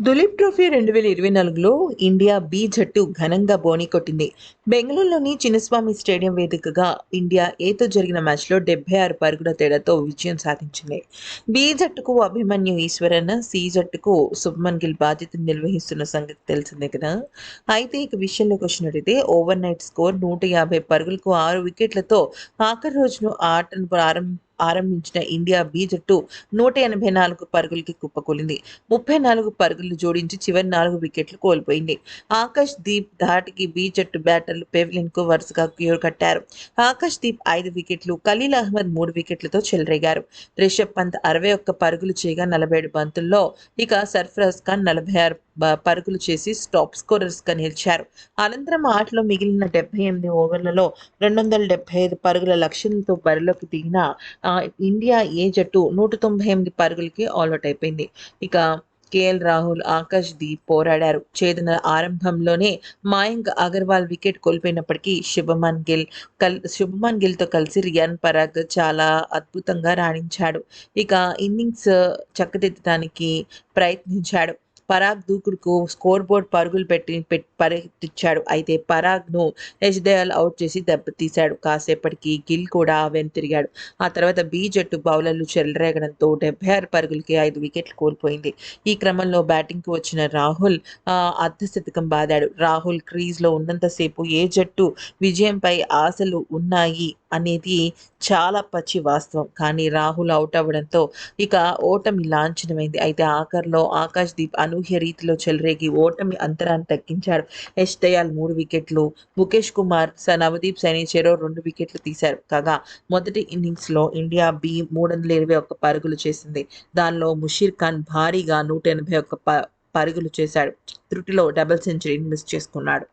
Duleep trophy రెండు వేల ఇరవై నాలుగులో ఇండియా బి జట్టు ఘనంగా బోని కొట్టింది. బెంగళూరులోని చిన్నస్వామి స్టేడియం వేదికగా ఇండియా ఏతో జరిగిన మ్యాచ్లో డెబ్బై ఆరు పరుగుల తేడాతో విజయం సాధించింది. బి జట్టుకు అభిమన్యు ఈశ్వరన్ సి జట్టుకు శుభ్మన్ గిల్ బాధ్యత నిర్వహిస్తున్న సంగతి తెలిసిందే కదా? అయితే ఇక విషయంలోకి వచ్చినట్టయితే ఓవర్ నైట్ స్కోర్ నూట యాభై పరుగులకు ఆరు వికెట్లతో ఆఖరి రోజును ఆటను ప్రారంభ ఆరంభించిన ఇండియా బి జట్టు నూట ఎనభై నాలుగు పరుగులకి కుప్పకూలింది. ముప్పై నాలుగు పరుగులు జోడించి చివరి నాలుగు వికెట్లు కోల్పోయింది. ఆకాష్ దీప్ ధాటికి బి జట్టు బ్యాటర్లు పెవిలిన్కు వరుసగా క్యూర్ కట్టారు. ఆకాష్ దీప్ ఐదు వికెట్లు ఖలీల్ అహ్మద్ మూడు వికెట్లతో చెలరేగారు. రిషబ్ పంత్ అరవై ఒక్క పరుగులు చేయగా నలభై ఏడు బంతుల్లో ఇక సర్ఫరాజ్ ఖాన్ నలభై ఆరు పరుగులు చేసి టాప్ స్కోరర్స్గా నిలిచారు. అనంతరం ఆటలో మిగిలిన డెబ్బై ఎనిమిది ఓవర్లలో రెండు వందల డెబ్బై ఐదు పరుగుల లక్ష్యంతో బరిలోకి దిగిన ఇండియా ఏ జట్టు నూట తొంభై ఎనిమిది పరుగులకి ఆల్అౌట్ అయిపోయింది. ఇక కేఎల్ రాహుల్ ఆకాష్ దీప్ పోరాడారు. చేదిన ఆరంభంలోనే మాయంక్ అగర్వాల్ వికెట్ కోల్పోయినప్పటికీ శుభమన్ గిల్ కల్ శుభమన్ గిల్తో కలిసి రియాన్ పరాగ్ చాలా అద్భుతంగా రాణించాడు. ఇక ఇన్నింగ్స్ చక్కదిద్దడానికి ప్రయత్నించాడు. పరాగ్ దూకుడుకు స్కోర్ బోర్డ్ పరుగులు పెట్టి పెట్- అయితే పరాగ్ను యశ్ దయాల్ అవుట్ చేసి దెబ్బతీశాడు కాసేపటికి గిల్ కూడా వెనుతిరిగాడు. ఆ తర్వాత బీ జట్టు బౌలర్లు చెలరేగడంతో డెబ్బై ఆరు పరుగులకి ఐదు వికెట్లు కోల్పోయింది. ఈ క్రమంలో బ్యాటింగ్కి వచ్చిన రాహుల్ ఆ, అర్ధశతకం బాదాడు. రాహుల్ క్రీజ్లో ఉన్నంతసేపు ఏ జట్టు విజయంపై ఆశలు ఉన్నాయి అనేది చాలా పచ్చి వాస్తవం. కానీ రాహుల్ అవుట్ అవ్వడంతో ఇక ఓటమి లాంఛనమైంది. అయితే ఆఖర్లో ఆకాష్ దీప్ అనూహ్య రీతిలో చెలరేగి ఓటమి అంతరాన్ని తగ్గించాడు యశ్ దయాల్ మూడు వికెట్లు ముఖేష్ కుమార్ స నవదీప్ సైని చెరో రెండు వికెట్లు తీశారు. కాగా మొదటి ఇన్నింగ్స్లో ఇండియా బి మూడు వందల ఇరవై ఒక్క పరుగులు చేసింది. దానిలో ముషీర్ ఖాన్ భారీగా నూట ఎనభై ఒక్క పరుగులు చేశాడు. త్రుటిలో డబుల్ సెంచరీని మిస్ చేసుకున్నాడు.